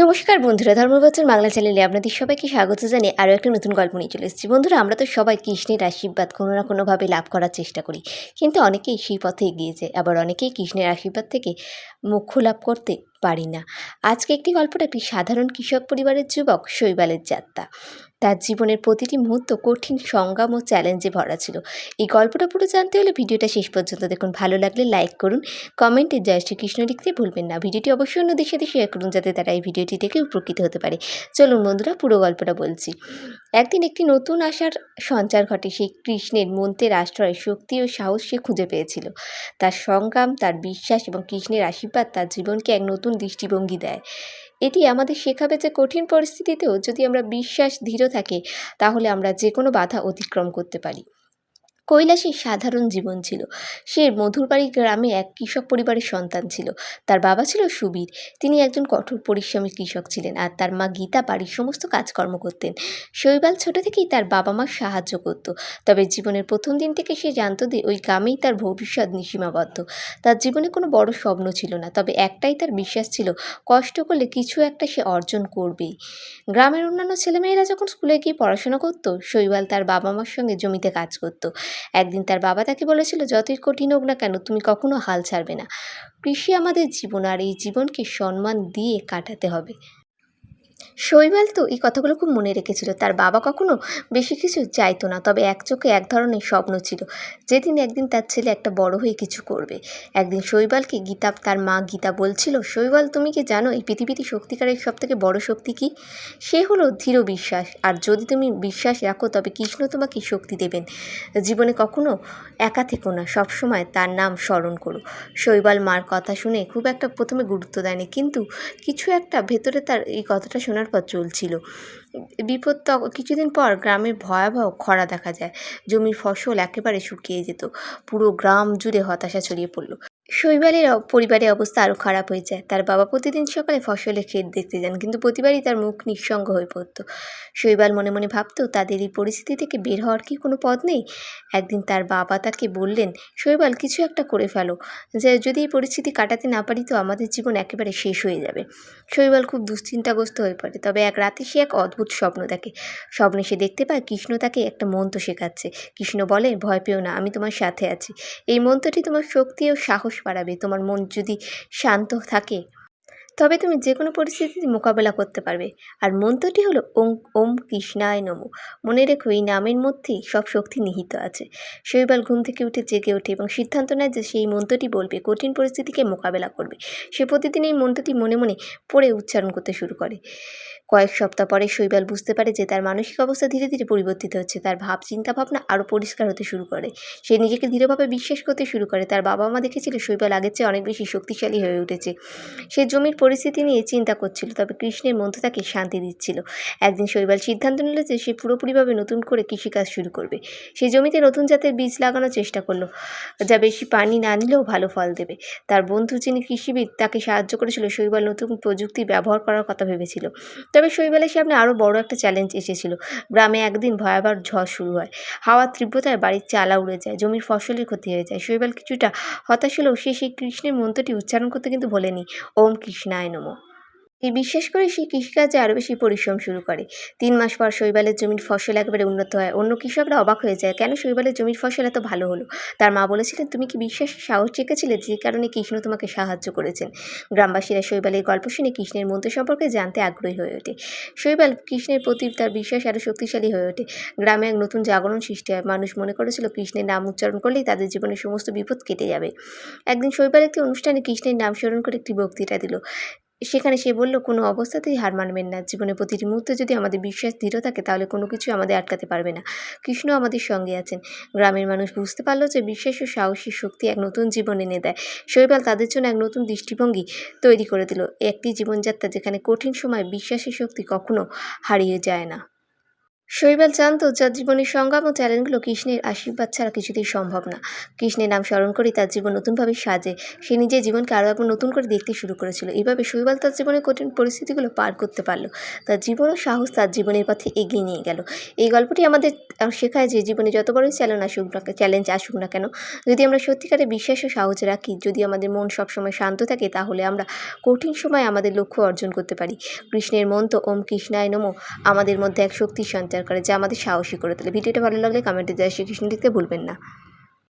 নমস্কার বন্ধুরা ধর্মবচন বাংলা চ্যানেলে আপনাদের সবাইকে স্বাগত জানিয়ে আরও একটা নতুন গল্প নিয়ে চলে এসেছি। বন্ধুরা, আমরা তো সবাই কৃষ্ণের আশীর্বাদ কোনো না কোনোভাবে লাভ করার চেষ্টা করি। কিন্তু অনেকেই সেই পথে এগিয়ে যায়, আবার অনেকেই কৃষ্ণের আশীর্বাদ থেকে মোক্ষ লাভ করতে পারি না। আজকে একটি গল্পটা একটি সাধারণ কৃষক পরিবারের যুবক শৈবালের যাত্রা। তার জীবনের প্রতিটি মুহূর্ত কঠিন সংগ্রাম ও চ্যালেঞ্জে ভরা ছিল। এই গল্পটা পুরো জানতে হলে ভিডিওটা শেষ পর্যন্ত দেখুন। ভালো লাগলে লাইক করুন, কমেন্টে জয় শ্রীকৃষ্ণ লিখতে ভুলবেন না। ভিডিওটি অবশ্যই অন্যদের সাথে শেয়ার করুন যাতে তারা এই ভিডিওটি দেখে উপকৃত হতে পারে। চলুন বন্ধুরা, পুরো গল্পটা বলছি। একদিন একটি নতুন আশার সঞ্চার ঘটে। সেই কৃষ্ণের মন্ত্রের আশ্রয় শক্তি ও সাহস সে খুঁজে পেয়েছিল। তার সংগ্রাম, তার বিশ্বাস এবং কৃষ্ণের আশীর্বাদ তার জীবনকে এক নতুন দৃষ্টিভঙ্গি দেয়। এটি আমাদের শেখাবে যে কঠিন পরিস্থিতিতেও যদি আমরা বিশ্বাস দৃঢ় থাকে, তাহলে আমরা যে কোনো বাধা অতিক্রম করতে পারি। কৈলাসের সাধারণ জীবন ছিল। সে মধুরবাড়ি গ্রামে এক কৃষক পরিবারের সন্তান ছিল। তার বাবা ছিল সুবীর। তিনি একজন কঠোর পরিশ্রমী কৃষক ছিলেন আর তার মা গীতা বাড়ির সমস্ত কাজকর্ম করতেন। শৈবাল ছোট থেকেই তার বাবা মা সাহায্য করত। তবে জীবনের প্রথম দিন থেকে সে জানত যে ওই গ্রামেই তার ভবিষ্যৎ নিসীমাবদ্ধ। তার জীবনে কোনো বড় স্বপ্ন ছিল না, তবে একটাই তার বিশ্বাস ছিল, কষ্ট করলে কিছু একটা সে অর্জন করবেই। গ্রামের অন্যান্য ছেলেমেয়েরা যখন স্কুলে গিয়ে পড়াশোনা করত, শৈবাল তার বাবা মার সঙ্গে জমিতে কাজ করত। একদিন তার বাবা তাকে বলেছিল, যতই কঠিন হোক না কেন, তুমি কখনো হাল ছাড়বে না। কৃষি আমাদের জীবন, আর এই জীবনকে সম্মান দিয়ে কাটাতে হবে। শৈবাল তো এই কথাগুলো খুব মনে রেখেছিল। তার বাবা কখনো বেশি কিছু চাইতো না, তবে এক চোখে এক ধরনের স্বপ্ন ছিল যেদিন একদিন তার ছেলে একটা বড় হয়ে কিছু করবে। একদিন শৈবালকে গীতা, তার মা গীতা বলছিল, শৈবাল, তুমি কি জানো এই পৃথিবীতে সত্যিকারের সব থেকে বড় শক্তি কী? সে হলো ধীর বিশ্বাস, আর যদি তুমি বিশ্বাস রাখো, তবে কৃষ্ণ তোমাকে শক্তি দেবেন। জীবনে কখনো একা থেকো না, সবসময় তার নাম স্মরণ করো। শৈবাল মার কথা শুনে খুব একটা প্রথমে গুরুত্ব দেয়নি, কিন্তু কিছু একটা ভেতরে তার এই কথাটা শোনার পর চলছিল। বিপদ কিছুদিন পর গ্রামে ভয়াবহ খরা দেখা যায়। জমির ফসল একেবারে শুকিয়ে যেত। পুরো গ্রাম জুড়ে হতাশা ছড়িয়ে পড়ল। শৈবালের পরিবারের অবস্থা আরও খারাপ হয়ে যায়। তার বাবা প্রতিদিন সকালে ফসলের ক্ষেত দেখতে যান, কিন্তু প্রতিবারই তার মুখ নিঃসঙ্গ হয়ে পড়তো। শৈবাল মনে মনে ভাবতো, তাদের এই পরিস্থিতি থেকে বের হওয়ার কি কোনো পথ নেই? একদিন তার বাবা তাকে বললেন, শৈবাল, কিছু একটা করে ফেলো। যে, যদি এই পরিস্থিতি কাটাতে না পারি তো আমাদের জীবন একেবারে শেষ হয়ে যাবে। শৈবাল খুব দুশ্চিন্তাগ্রস্ত হয়ে পড়ে, তবে এক রাতে সে এক অদ্ভুত স্বপ্ন দেখে। স্বপ্নে সে দেখতে পায়, কৃষ্ণ তাকে একটা মন্ত্র শেখাচ্ছে। কৃষ্ণ বলে, ভয় পেও না, আমি তোমার সাথে আছি। এই মন্ত্রটি তোমার শক্তি ও সাহস বাড়াবে, তোমার মন যদি শান্ত থাকে, তবে তুমি যে কোনো পরিস্থিতিতে মোকাবেলা করতে পারবে। আর মন্ত্রটি হলো ওম ওম কৃষ্ণায় নমো। মনে রেখো, এই নামের মধ্যেই সব শক্তি নিহিত আছে। শৈবাল ঘুম থেকে উঠে জেগে ওঠে এবং সিদ্ধান্ত নেয় যে সেই মন্ত্রটি বলবে, কঠিন পরিস্থিতিকে মোকাবেলা করবে। সে প্রতিদিন এই মন্ত্রটি মনে মনে পড়ে উচ্চারণ করতে শুরু করে। কয়েক সপ্তাহ পরে শৈবাল বুঝতে পারে যে তার মানসিক অবস্থা ধীরে ধীরে পরিবর্তিত হচ্ছে। তার ভাব চিন্তা ভাবনা আরও পরিষ্কার হতে শুরু করে। সে নিজেকে দৃঢ়ভাবে বিশ্বাস করতে শুরু করে। তার বাবা মা দেখেছিল শৈবাল আগের চেয়ে অনেক বেশি শক্তিশালী হয়ে উঠেছে। সে জমির পরিস্থিতি নিয়ে চিন্তা করছিল, তবে কৃষ্ণের মন্ত্র তাকে শান্তি দিচ্ছিল। একদিন শৈবাল সিদ্ধান্ত নিল যে সে পুরোপুরিভাবে নতুন করে কৃষিকাজ শুরু করবে। সে জমিতে নতুন জাতের বীজ লাগানোর চেষ্টা করল, যা বেশি পানি না নিলেও ভালো ফল দেবে। তার বন্ধু যিনি কৃষিবিদ, তাকে সাহায্য করেছিল। শৈবাল নতুন প্রযুক্তি ব্যবহার করার কথা ভেবেছিল। তবে শৈবালের সামনে আরও বড় একটা চ্যালেঞ্জ এসেছিল। গ্রামে একদিন ভয়াবহ ঝড় শুরু হয়। হাওয়ার তীব্রতায় বাড়ির চালা উড়ে যায়, জমির ফসলের ক্ষতি হয়ে যায়। শৈবাল কিছুটা হতাশ হলেও সে সেই কৃষ্ণের মন্ত্রটি উচ্চারণ করতে কিন্তু ভোলেনি। ওম কৃষ্ণায় নমঃ। এই বিশ্বাস করে সেই কৃষিকাজে আরও বেশি পরিশ্রম শুরু করে। তিন মাস পর শৈবালের জমির ফসল একেবারে উন্নত হয়। অন্য কৃষকরা অবাক হয়ে যায়, কেন শৈবালের জমির ফসল এত ভালো হলো? তার মা বলেছিলেন, তুমি কি বিশ্বাসের সাহস রেখেছিলে যে কারণে কৃষ্ণ তোমাকে সাহায্য করেছেন? গ্রামবাসীরা শৈবালের গল্প শুনে কৃষ্ণের মন্ত্র সম্পর্কে জানতে আগ্রহী হয়ে ওঠে। শৈবাল কৃষ্ণের প্রতি তার বিশ্বাস আরও শক্তিশালী হয়ে ওঠে। গ্রামে এক নতুন জাগরণ সৃষ্টি হয়। মানুষ মনে করেছিল কৃষ্ণের নাম উচ্চারণ করলেই তাদের জীবনের সমস্ত বিপদ কেটে যাবে। একদিন শৈবাল একটি অনুষ্ঠানে কৃষ্ণের নাম স্মরণ করে একটি বক্তৃতা দিল। সেখানে সে বলল, কোনো অবস্থাতেই হার মানবেন না। জীবনে প্রতিটি মুহূর্তে যদি আমাদের বিশ্বাস দৃঢ় থাকে, তাহলে কোনো কিছু আমাদের আটকাতে পারবে না। কৃষ্ণ আমাদের সঙ্গে আছেন। গ্রামের মানুষ বুঝতে পারল যে বিশ্বাস ও সাহসী শক্তি এক নতুন জীবন এনে দেয়। শৈবাল তাদের জন্য এক নতুন দৃষ্টিভঙ্গি তৈরি করে দিল। একটি জীবনযাত্রা যেখানে কঠিন সময় বিশ্বাসী শক্তি কখনো হারিয়ে যায় না। শৈবাল জানত, যার জীবনের সংগ্রাম ও চ্যালেঞ্জগুলো কৃষ্ণের আশীর্বাদ ছাড়া কিছুতেই সম্ভব না। কৃষ্ণের নাম স্মরণ করে তার জীবন নতুনভাবে সাজে। সে নিজের জীবনকে আরও একবার নতুন করে দেখতে শুরু করেছিল। এইভাবে শৈবাল তার জীবনের কঠিন পরিস্থিতিগুলো পার করতে পারল। তার জীবন ও সাহস তার জীবনের পথে এগিয়ে নিয়ে গেল। এই গল্পটি আমাদের শেখায় যে জীবনে যত বড়ই চ্যালেঞ্জ আসুক না চ্যালেঞ্জ আসুক না কেন, যদি আমরা সত্যিকারে বিশ্বাস ও সাহস রাখি, যদি আমাদের মন সবসময় শান্ত থাকে, তাহলে আমরা কঠিন সময় আমাদের লক্ষ্য অর্জন করতে পারি। কৃষ্ণের মন্ত্র, ওম কৃষ্ণায় নমো। আমাদের মধ্যে এক শক্তির সঞ্চার করে, যা আমাদের সাহসী করে তোলে। ভিডিওটা ভালো লাগলে কমেন্টে জয় শ্রীকৃষ্ণ লিখতে ভুলবেন না।